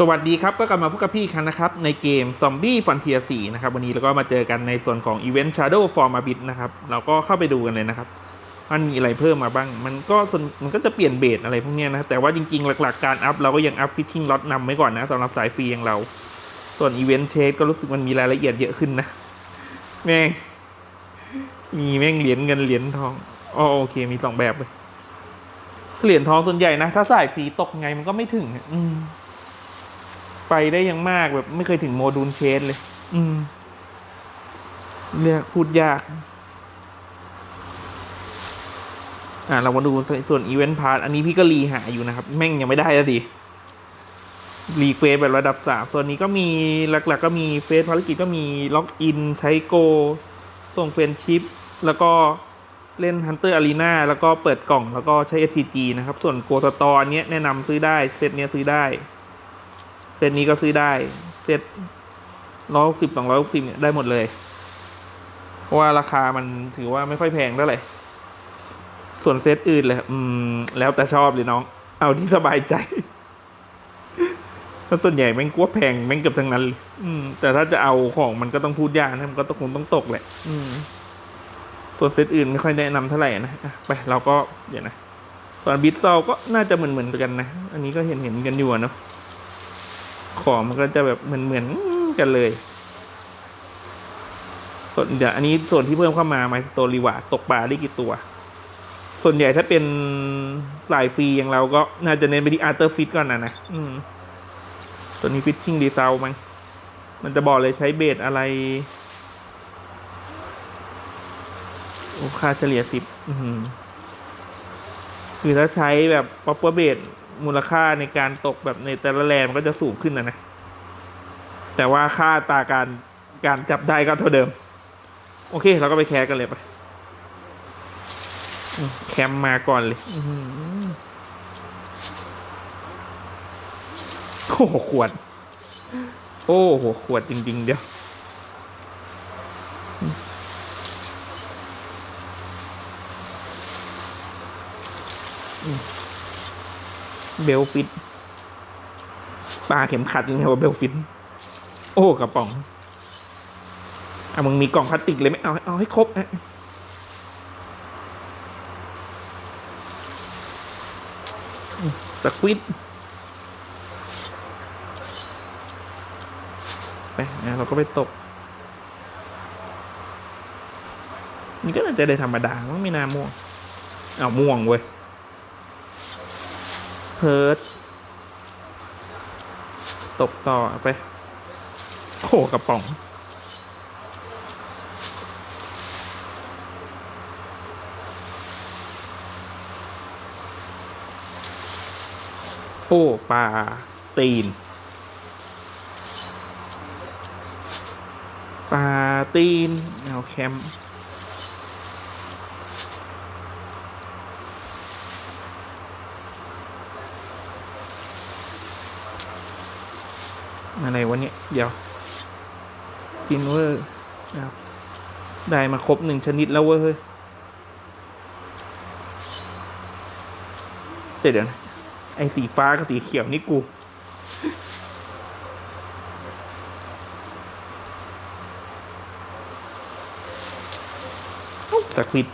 สวัสดีครับ ก็กลับมาพบกับพี่ครั้งนะครับ ในเกม Zombie Frontier 4นะครับ วันนี้เราก็มาเจอกันในส่วนของ Event Shadow for m a b i t นะครับ เราก็เข้าไปดูกันเลยนะครับ มันมีอะไรเพิ่มมาบ้าง มันก็มันก็จะเปลี่ยนเบสอะไรพวกนี้นะ แต่ว่าจริง ๆ หลัก ๆ การอัพเราก็ยังอัพฟิชชิ่งล็อตนำไว้ก่อนนะสำหรับสายฟรีอย่างเรา ส่วน Event Chase ก็รู้สึกมันมีรายละเอียดเยอะขึ้นนะ แม่ง มีแม่งเหรียญเงินเหรียญทองอ๋อโอเค มีสองแบบเลย เหรียญทองส่วนใหญ่นะ ถ้าสายฟรีตกไงมันก็ไม่ถึงอืม ไปได้ยังมากแบบไม่เคยถึงโมดูลเชนเลย อืมเรียกพูดยาก อ่าเรามาดูส่วนอีเวนต์พาร์ทอันนี้พี่ก็รีหาอยู่นะครับ แม่งยังไม่ได้แล้วดิรีเควสแบบระดับสามส่วนนี้ก็มีหลักๆก็มีเฟสภารกิจก็มีล็อกอิน ใช้โก ส่งเฟรนชิปแล้วก็เล่น Hunter Arena แล้วก็เปิดกล่องแล้วก็ใช้ STG นะครับ ส่วนโกสตอร์เนี้ยแนะนำซื้อได้ เซตเนี้ยซื้อได้ เซตนี้ก็ซื้อได้เซตร้อยหกสิบสองร้อยหกสิบเนี่ยได้หมดเลย เพราะว่าราคามันถือว่าไม่ค่อยแพงเท่าไหร่ส่วนเซตอื่นเลยอืม แล้วแต่ชอบเลยน้อง เอาที่สบายใจเพราส่วนใหญ่แม่งกลัวแพงแม่งเกือบทั้งนั้น อืม แต่ถ้าจะเอาของมันก็ต้องพูดยากนะมันก็ต้องคงต้องตกแหละ อืม ส่วนเซตอื่นไม่ค่อยแนะนำเท่าไหร่นะไปเราก็เดี๋ยวนะส่วนบิทซอลก็น่าจะเหมือนเหมือนๆกันนะ อันนี้ก็เห็นเห็นๆกันอยู่เนาะ ของมันก็จะแบบเหมือนเหมือนๆกันเลย ส่วนเดี๋ยวอันนี้ส่วนที่เพิ่มเข้ามาไมสโตรีวาตกปลาได้กี่ตัว ส่วนใหญ่ถ้าเป็นสายฟรีอย่างเราก็น่าจะเน้นไปที่อาร์เตอร์ฟิตก่อนนะนะอืมตัวนี้ฟิชชิ่งดีเซลมั้งมันจะบอกเลยใช้เบสอะไรโอ้ค่าเฉลี่ยสิบคือถ้าใช้แบบป๊อปเปอร์เบส มูลค่าในการตกแบบในแต่ละแรมก็จะสูงขึ้นนะนะ แต่ว่าค่าตาการการจับได้ก็เท่าเดิม โอเค เราก็ไปแคสกันเลยไปแคมมาก่อนเลยโอ้โหขวด โอ้โหขวดจริง ๆ เดียว เบลฟิตปลาเข็มขัดยังไงว่าเบลฟิตโอ้กระป๋องอะมึงมีกล่องพลาสติกเลยไหมเอาเอาให้ครบนะสควิดไปนะเราก็ไปตกนี่ก็น่าจะได้ธรรมดาไม่มีนาม่วงเอาม่วงเว้ย เพิร์ดตกต่อไปโขกระป๋อง โอ้ปลาตีนปลาตีนแนวแคมป์ อะไรวะเนี่ย เดี๋ยวกินเวอร์เอาได้มาครบหนึ่งชนิดแล้วเว้ยเดี๋ยวนะไอ้สีฟ้ากับสีเขียวนี่กูเอ้าสควิด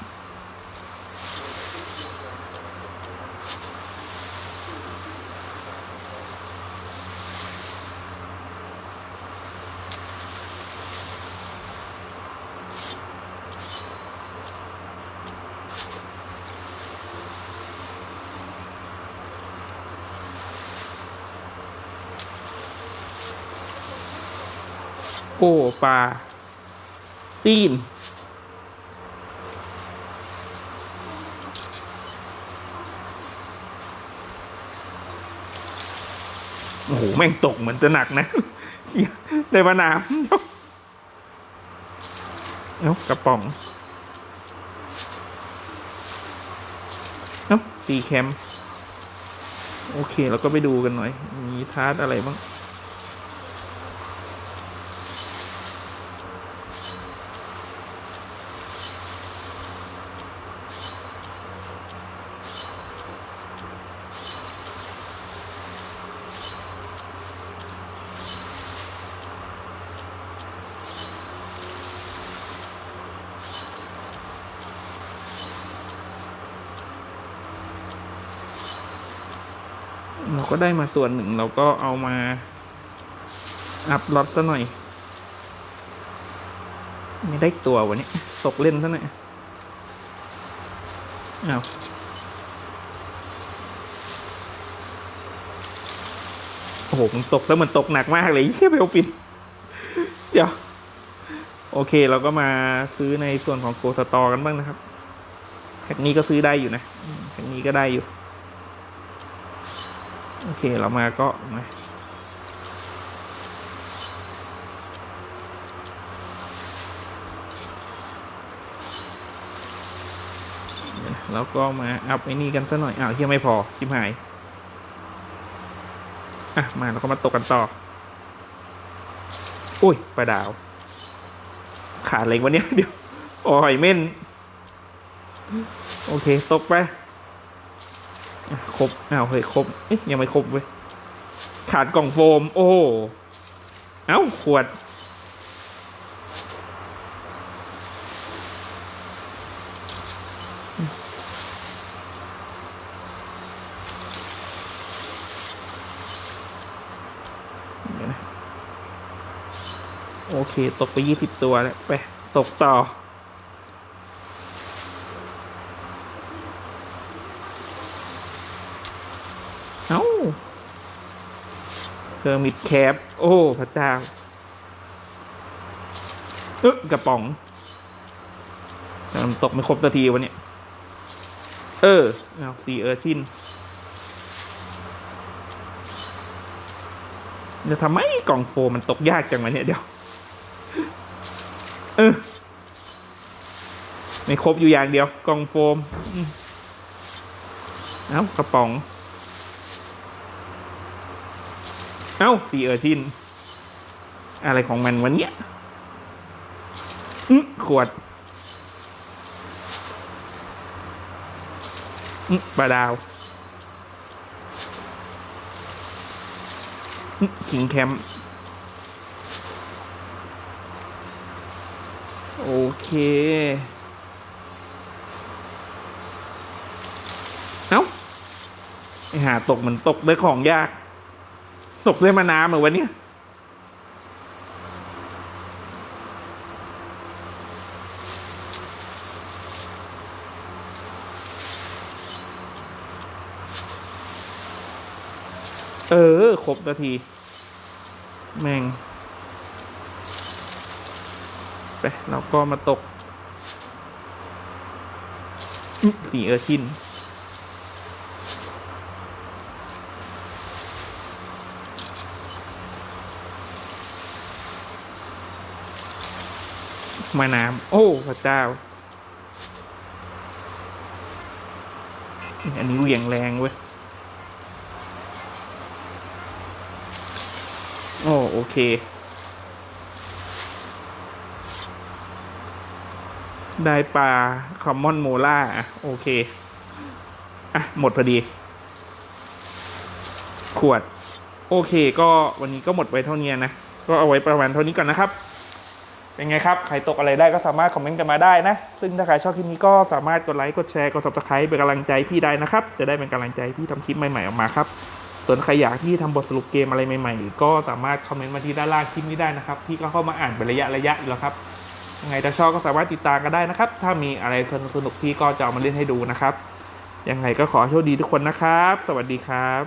โอ้ปลาตีนโอ้โห แม่งตกเหมือนจะหนักนะเหี้ยได้มาน้ำเอ้ากระป๋องเอ้าตีแคม โอเค เราก็ไปดูกันหน่อย มีทาร์ตอะไรบ้าง ก็ได้มาส่วนหนึ่ง เราก็เอามา อัพล็อตซะหน่อย ไม่ได้ตัววันนี้ตกเล่นซะหน่อยอ้าวโอ้โหมันตกแล้วมันตกหนักมากเลยเฮียเบลปินเดี๋ยว โอเคเราก็มาซื้อในส่วนของโกสตอกันบ้างนะครับแพ็กนี้ก็ซื้อได้อยู่นะแพ็กนี้ก็ได้อยู่ โอเคเรามาก็มาแล้วก็มาอัพไอ้นี่กันซะหน่อย อ้าวเฮียไม่พอชิมหาย อะ มาเราก็มาตกกันต่อ อุ้ยปลาดาว ขาดอะไรวะเนี่ยเดี๋ยวโอ้ยเม่น โอเค ตกไป ครบ อ้าวเฮ้ยครบ เอ๊ะยังไม่ครบเว้ย ขาดกล่องโฟม โอ้ เอ้า ขวด โอเค ตกไปยี่สิบตัวแล้ว ไป ตกต่อ เอ้าเคอร์มิดแคป โอ้พระเจ้าเอ๊ะกระป๋องตกไม่ครบนาทีวันนี้เออเอาสีเออร์ชินจะทำไมกล่องโฟมมันตกยากจังวะเนี่ยเดี๋ยว เออ ไม่ครบอยู่อย่างเดียว กล่องโฟมอืมเอ้ากระป๋อง เอ้าสีเออร์ชิน อะไรของมันวันเนี้ยอืขวดอืปลาดาวขิงแคม โอเค เอ้า ไอหาตกเหมือนตกด้ของยาก ตกด้วยมาน้ำเหมือนวันนี้เออ ครบนาที แม่ง ไป เราก็มาตกสีเออร์ชิน มาน้ำโอ้พระเจ้า อันนี้เหวี่ยงแรงเว้ย โอ้โอเค ได้ปลาคอมมอนโมล่าอะโอเค อะ หมดพอดี ขวด โอเค ก็วันนี้ก็หมดไว้เท่านี้นะ ก็เอาไว้ประมาณเท่านี้ก่อนนะครับ เป็นไงครับ ใครตกอะไรได้ก็สามารถคอมเมนต์กันมาได้นะ ซึ่งถ้าใครชอบคลิปนี้ก็สามารถกดไลค์กดแชร์กด subscribe เป็นกำลังใจพี่ได้นะครับ จะได้เป็นกำลังใจที่ทำคลิปใหม่ๆออกมาครับส่วนใครอยากที่ทำบทสรุปเกมอะไรใหม่ๆก็สามารถคอมเมนต์มาที่ด้านล่างคลิปนี้ได้นะครับพี่ก็เข้ามาอ่านเป็นระยะระยะอยู่แล้วครับยังไงถ้าชอบก็สามารถติดตามกันได้นะครับ ถ้ามีอะไรสนุกๆพี่ก็จะเอามาเล่นให้ดูนะครับยังไงก็ขอโชคดีทุกคนนะครับ สวัสดีครับ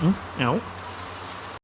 อืมเอ้า